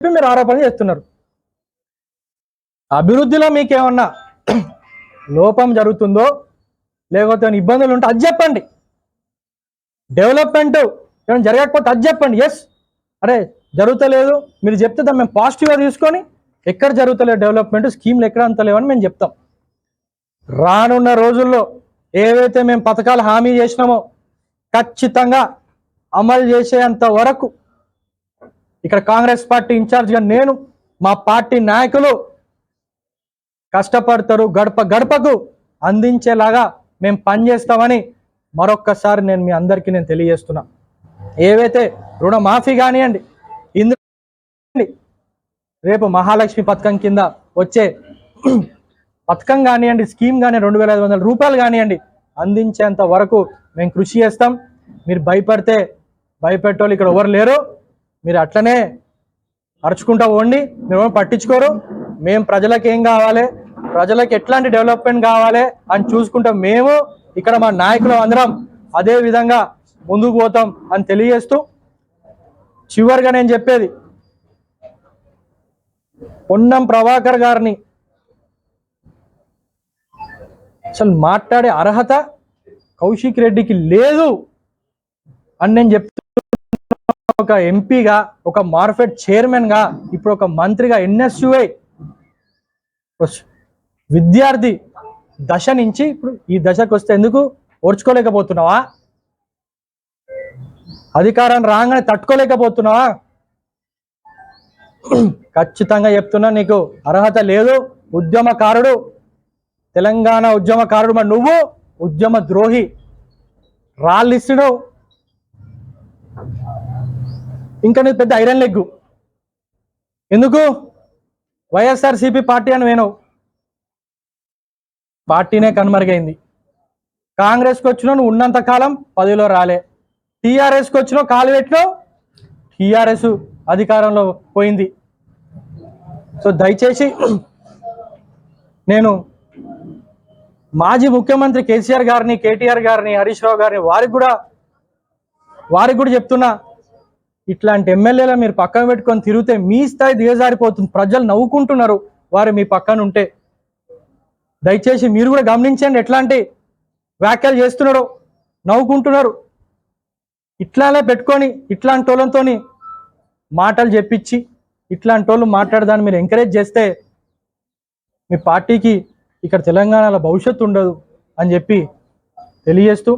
చెప్పి మీరు ఆరోపణ చేస్తున్నారు. అభివృద్ధిలో మీకేమన్నా లోపం జరుగుతుందో లేకపోతే ఇబ్బందులు ఉంటే అది చెప్పండి. డెవలప్మెంట్ ఏమైనా జరగకపోతే అది చెప్పండి. ఎస్ అరే జరుగుతలేదు. మీరు చెప్తే దాన్ని మేము పాజిటివ్గా తీసుకొని ఎక్కడ జరుగుతలేదు డెవలప్మెంట్ స్కీమ్లు ఎక్కడ అంత లేవని మేము చెప్తాం. రానున్న రోజుల్లో ఏవైతే మేము పథకాలు హామీ చేసినామో ఖచ్చితంగా అమలు చేసేంత వరకు ఇక్కడ కాంగ్రెస్ పార్టీ ఇన్ఛార్జ్గా నేను మా పార్టీ నాయకులు కష్టపడతారు గడప గడపకు అందించేలాగా మేము పనిచేస్తామని మరొక్కసారి నేను మీ అందరికీ నేను తెలియజేస్తున్నా. ఏవైతే రుణమాఫీ కానివ్వండి ఇందు రేపు మహాలక్ష్మి పథకం కింద వచ్చే పథకం కానివ్వండి స్కీమ్ కానీ రెండు వేల ఐదు వందల రూపాయలు కానివ్వండి అందించేంత వరకు మేము కృషి చేస్తాం. మీరు భయపడితే భయపెట్టోళ్ళు ఇక్కడ ఎవరు లేరు. మీరు అట్లనే అరుచుకుంటా పోండి మీరు పట్టించుకోరు. మేము ప్రజలకు ఏం కావాలి? ప్రజలకు ఎట్లాంటి డెవలప్మెంట్ కావాలి అని చూసుకుంటాం మేము ఇక్కడ మా నాయకులు అందరం అదే విధంగా ముందుకు పోతాం అని తెలియజేస్తూ చివరిగా నేను చెప్పేది పొన్నం ప్రభాకర్ గారిని అసలు మాట్లాడే అర్హత కౌశిక్ రెడ్డికి లేదు అని నేను చెప్తాను ఒక ఎంపీగా ఒక మార్ఫెట్ చైర్మన్గా ఇప్పుడు ఒక మంత్రిగా ఎన్ఎస్యుఐ విద్యార్థి దశ నుంచి ఇప్పుడు ఈ దశకు వస్తే ఎందుకు ఓర్చుకోలేకపోతున్నావా? అధికారాన్ని రాగానే తట్టుకోలేకపోతున్నావా? ఖచ్చితంగా చెప్తున్నా నీకు అర్హత లేదు ఉద్యమకారుడు తెలంగాణ ఉద్యమకారుడు మరి నువ్వు ఉద్యమ ద్రోహి రాళ్ళిస్తున్నావు ఇంకా నీకు పెద్ద ఐరన్ లెగ్గు. ఎందుకు? వైఎస్ఆర్సీపీ పార్టీ అని వేణవు. పార్టీనే కనుమరుగైంది. కాంగ్రెస్కి వచ్చినా నువ్వు ఉన్నంత కాలం పదవిలో రాలే. టీఆర్ఎస్కి వచ్చినావు కాలు పెట్టినావు టీఆర్ఎస్ అధికారంలో పోయింది. సో దయచేసి నేను మాజీ ముఖ్యమంత్రి కేసీఆర్ గారిని కేటీఆర్ గారిని హరీష్ రావు గారిని వారికి కూడా వారికి కూడా చెప్తున్నా. ఇట్లాంటి ఎమ్మెల్యేల మీరు పక్కన పెట్టుకొని తిరిగితే మీ స్థాయి దిగజారిపోతుంది. ప్రజలు నవ్వుకుంటున్నారు. వారు మీ పక్కన ఉంటే దయచేసి మీరు కూడా గమనించండి ఎట్లాంటి వ్యాఖ్యలు చేస్తున్నారో. నవ్వుకుంటున్నారు. ఇట్లానే పెట్టుకొని ఇట్లాంటి వాళ్ళతో మాటలు చెప్పించి ఇట్లాంటి వాళ్ళు మాట్లాడదాన్ని మీరు ఎంకరేజ్ చేస్తే మీ పార్టీకి ఇక్కడ తెలంగాణలో భవిష్యత్తు ఉండదు అని చెప్పి తెలియజేస్తూ